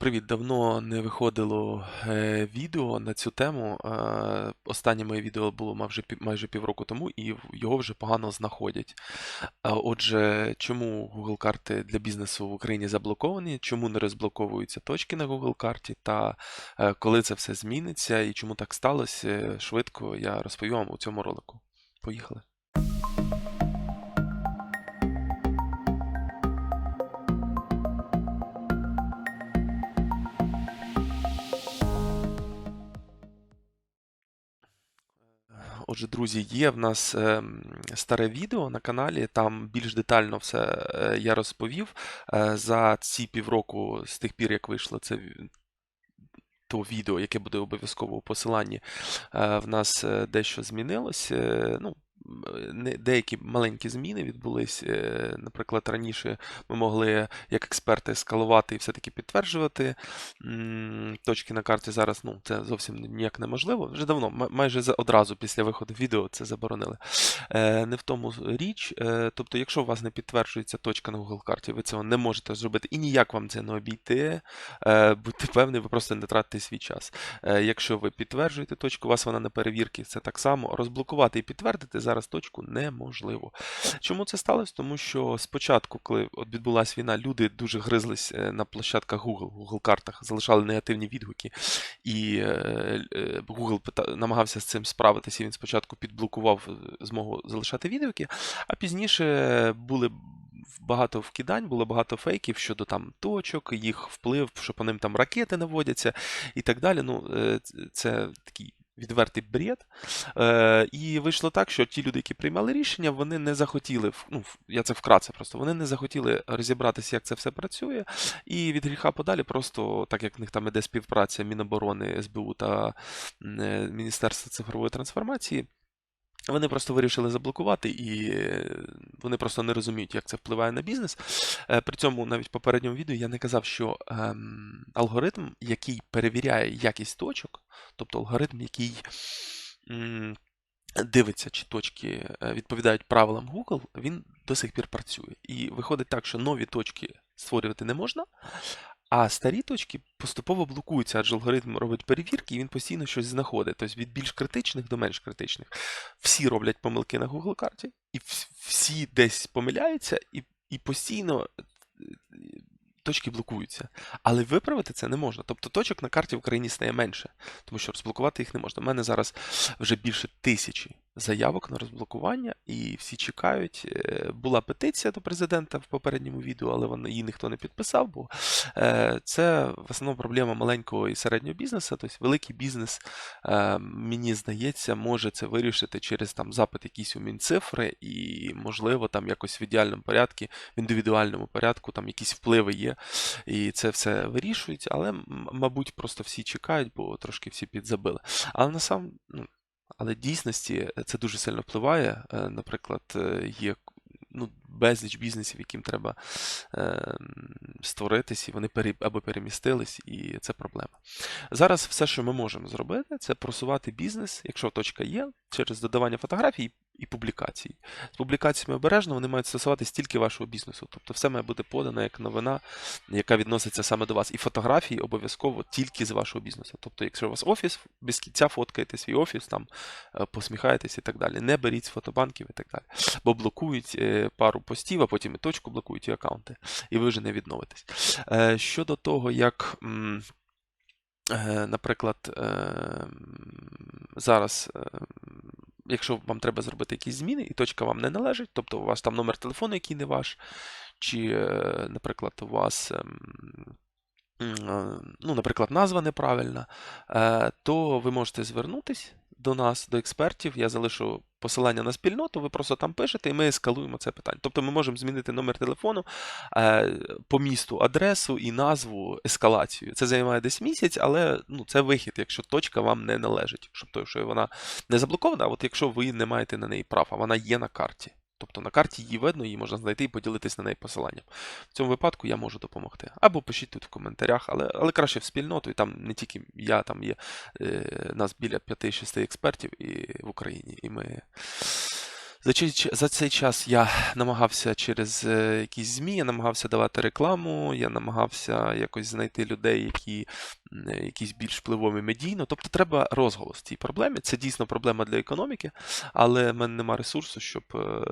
Привіт, давно не виходило е, відео на цю тему. Е, Останнє моє відео було майже півроку тому, і його вже погано знаходять. Отже, чому Google карти для бізнесу в Україні заблоковані? Чому не розблоковуються точки на Google карті? Та е, коли це все зміниться і чому так сталося? Швидко я розповім вам у цьому ролику. Поїхали. Отже, друзі, є в нас ем, старе відео на каналі, там більш детально все е, я розповів. Е, За ці півроку, з тих пір, як вийшло це то відео, яке буде обов'язково у посиланні, е, в нас е, дещо змінилось. Е, Ну, деякі маленькі зміни відбулись. Е, Наприклад, раніше ми могли як експерти скалувати і все-таки підтверджувати точки на карті. Зараз ну, це зовсім ніяк неможливо. Вже давно, майже одразу після виходу відео це заборонили. Е, Не в тому річ. Е, Тобто, якщо у вас не підтверджується точка на Google карті, ви цього не можете зробити і ніяк вам це не обійти. Е, Будьте певні, ви просто не тратите свій час. Е, Якщо ви підтверджуєте точку, у вас вона на перевірці, це так само. Розблокувати і підтвердити зараз точку неможливо. Чому це сталося? Тому що спочатку, коли відбулася війна, люди дуже гризлись е, на площадках Google, Google картах, залишали негативні відгуки, і е, е, Google намагався з цим справитися. Він спочатку підблокував е, змогу залишати відгуки, а пізніше були. Багато вкидань, було багато фейків щодо там точок, їх вплив, що по ним там ракети наводяться і так далі. Ну, це такий відвертий бред. Е, і вийшло так, що ті люди, які приймали рішення, вони не захотіли, ну, я це вкратце просто, вони не захотіли розібратися, як це все працює. І від гріха подалі, просто так як в них там іде співпраця Міноборони, СБУ та е, Міністерства цифрової трансформації. Вони просто вирішили заблокувати, і е, вони просто не розуміють, як це впливає на бізнес. Е, При цьому навіть в попередньому відео я не казав, що ем, алгоритм, який перевіряє якість точок, тобто алгоритм, який м, дивиться, чи точки е, відповідають правилам Google, він до сих пір працює. І виходить так, що нові точки створювати не можна, а старі точки поступово блокуються, адже алгоритм робить перевірки, і він постійно щось знаходить. Тобто від більш критичних до менш критичних. Всі роблять помилки на Google карті, і всі десь помиляються, і, і постійно е, точки блокуються. Але виправити це не можна. Тобто точок на карті в Україні стає менше, тому що розблокувати їх не можна. У мене зараз вже більше тисячі заявок на розблокування, і всі чекають. Е, Була петиція до президента в попередньому відео, але її ніхто не підписав, бо е, це в основному проблема маленького і середнього бізнесу. Тобто великий бізнес, е, мені здається, може це вирішити через там запит якийсь у Мінцифри, і, можливо, там якось в ідеальному порядку, в індивідуальному порядку, там якісь впливи є, і це все вирішується, але, мабуть, просто всі чекають, бо трошки всі підзабили. Але на сам, ну, але дійсності е, це дуже сильно впливає. Е, Наприклад, е, є ну, безліч бізнесів, яким треба е, створитись, і вони пере, або перемістились, і це проблема. Зараз все, що ми можемо зробити, це просувати бізнес, якщо точка є, через додавання фотографій і публікацій. З публікаціями обережно вони мають стосуватись тільки вашого бізнесу. Тобто все має бути подано як новина, яка відноситься саме до вас. І фотографії обов'язково тільки з вашого бізнесу. Тобто, якщо у вас офіс, без кінця фоткаєте свій офіс, там е, посміхаєтесь і так далі. Не беріть з фотобанків і так далі. Бо блокують е, пару постів, а потім і точку блокують і аккаунти, і ви вже не відновитесь. Е, Щодо того, як. Е, Наприклад, е, зараз, е, якщо вам треба зробити якісь зміни, і точка вам не належить, тобто у вас там номер телефону, який не ваш, чи, е, наприклад, у вас, ем, е, ну, наприклад, назва неправильна, то ви можете звернутись до нас, до експертів. Я залишу посилання на спільноту, ви просто там пишете, і ми ескалуємо це питання. Тобто ми можемо змінити номер телефону е, по місту, адресу і назву ескалацію. Це займає десь місяць, але ну, це вихід, якщо точка вам не належить. Щоб то, що вона не заблокована, а от якщо ви не маєте на неї прав, а вона є на карті. Тобто на карті її видно, її можна знайти і поділитись на неї посиланням. В цьому випадку я можу допомогти. Або пишіть тут в коментарях, але, але краще в спільноту, і там не тільки я, там є е, нас біля 5-6 експертів і в Україні, і ми За за цей час я намагався через е, якісь ЗМІ, я намагався давати рекламу, я намагався якось знайти людей, які якісь більш впливові медійно. Тобто треба розголос цій проблемі. Це дійсно проблема для економіки, але в мене немає ресурсу, щоб е,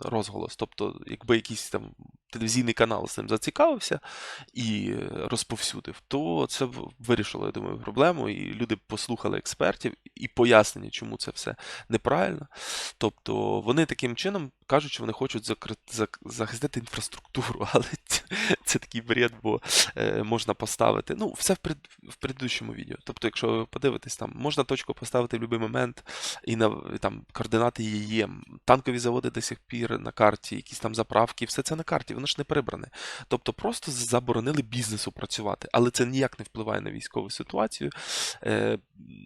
розголос. Тобто, якби якийсь там телевізійний канал з ним зацікавився і е, розповсюдив, то це вирішило, я думаю, проблему, і люди послухали експертів і пояснення, чому це все неправильно. Тобто вони таким чином кажуть, що вони хочуть закри- зак- захистити інфраструктуру, але це, це такий бред, бо е, можна поставити. Ну, все в, пред, в предыдущому відео. Тобто, якщо ви подивитесь, там можна точку поставити в будь-який момент, і на там координати її є. Танкові заводи до сих пір на карті, якісь там заправки, все це на карті, воно ж не прибране. Тобто просто заборонили бізнесу працювати, але це ніяк не впливає на військову ситуацію. Е,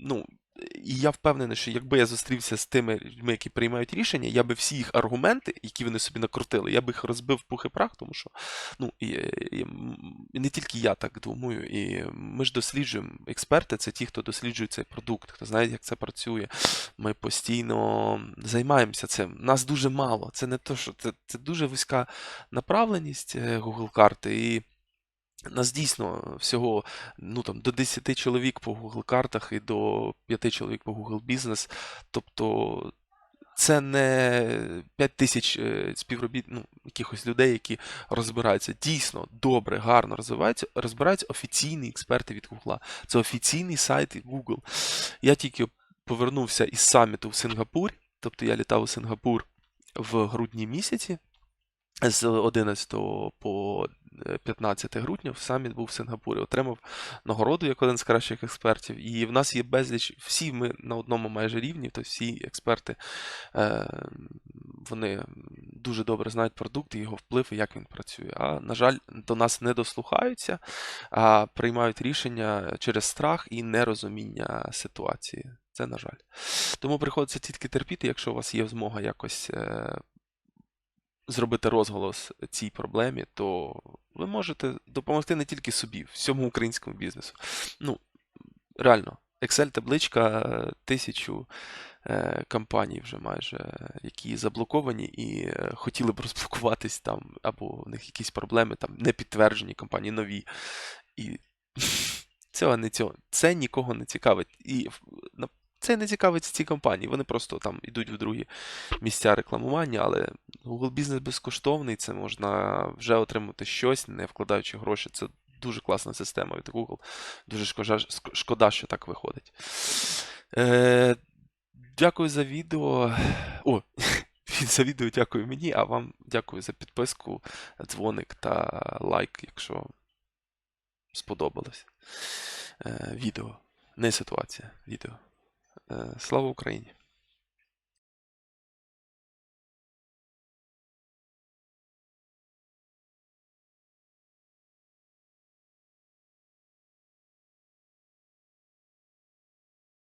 ну, і я впевнений, що якби я зустрівся з тими людьми, які приймають рішення, я би всі їх аргументи, які вони собі накрутили, я би їх розбив пух і прах, тому що ну, і, і, і не тільки я так думаю, і ми ж досліджуємо. Експерти це ті, хто досліджує цей продукт, хто знає, як це працює. Ми постійно займаємося цим. Нас дуже мало. Це не то, що це, це дуже вузька направленість е, Google карти. І нас дійсно всього ну, там, до 10 чоловік по Google картах і до 5 чоловік по Google Business. Тобто це не 5 тисяч е, співробіт, ну, якихось людей, які розбираються. Дійсно добре, гарно розвиваються, розбираються офіційні експерти від Google. Це офіційний сайт Google. Я тільки повернувся із саміту в Сингапурі, тобто я літав у Сингапур в грудні місяці. З 11 по е, 15 грудня в саміт був в Сингапурі, отримав нагороду як один з кращих експертів. І в нас є безліч, всі ми на одному майже рівні, тобто всі експерти е, вони дуже добре знають продукт його вплив, і як він працює. А на жаль, до нас не дослухаються, а приймають рішення через страх і нерозуміння ситуації. Це на жаль. Тому приходиться тільки терпіти, якщо у вас є змога якось. Зробити розголос цій проблемі, то ви можете допомогти не тільки собі, всьому українському бізнесу. Ну, реально, Excel-табличка тисячу е, компаній вже майже, які заблоковані і е, хотіли б розблокуватись там, або в них якісь проблеми, там не підтверджені компанії нові. І цього не цього. Це нікого не цікавить. І це не цікавить ці компанії. Вони просто там йдуть в другі місця рекламування, але Google бізнес безкоштовний, це можна вже отримати щось, не вкладаючи гроші. Це дуже класна система від Google. Дуже шкода, шкода що так виходить. Е, дякую за відео. О, за відео дякую мені, а вам дякую за підписку, дзвоник та лайк, якщо сподобалось е, відео. Не ситуація, відео. Е, слава Україні!